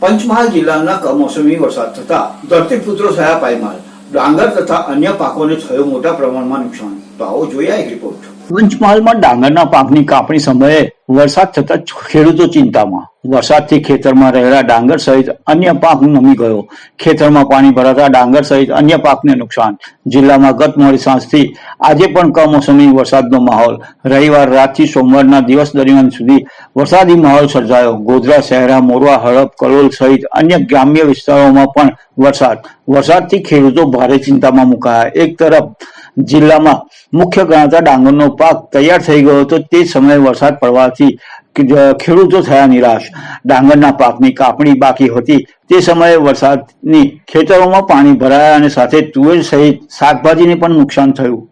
પંચમહાલ જિલ્લાના કમોસમી વરસાદ થતા ધરતીપુત્રો થયા પાયમાલ. ડાંગર તથા અન્ય પાકોને થયો મોટા પ્રમાણમાં નુકસાન. તો આવો જોઈએ એક રિપોર્ટ પંચમહાલમાં ડાંગરના પાકની કાપણી સમયે વરસાદ થતા ખેડૂતો ચિંતામાં. વરસાદથી ખેતરમાં રહેલા ડાંગર સહિત અન્ય પાક નમી ગયો. ખેતરમાં પાણી ભરાતા ડાંગર સહિત અન્ય પાકને નુકસાન. જિલ્લામાં ગત મોડી સાંજથી આજે પણ કમોસમી વરસાદનો માહોલ. રવિવાર રાતથી સોમવારના દિવસ દરમિયાન સુધી વરસાદી માહોલ સર્જાયો. ગોધરા શહેરા મોરવા, હડપ, કલોલ સહિત અન્ય ગ્રામ્ય વિસ્તારોમાં પણ વરસાદ. વરસાદથી ખેડૂતો ભારે ચિંતામાં મુકાયા. એક તરફ જિલ્લામાં મુખ્ય ગણાતા ડાંગરનો પાક તૈયાર થઈ ગયો હતો. તે સમયે વરસાદ પડવાથી ખેડૂતો થયા નિરાશ, ડાંગરના પાકની કાપણી બાકી હતી, તે સમયે વરસાદની ખેતરોમાં પાણી ભરાયા અને સાથે તુવેર સહિત શાકભાજીને પણ નુકસાન થયું.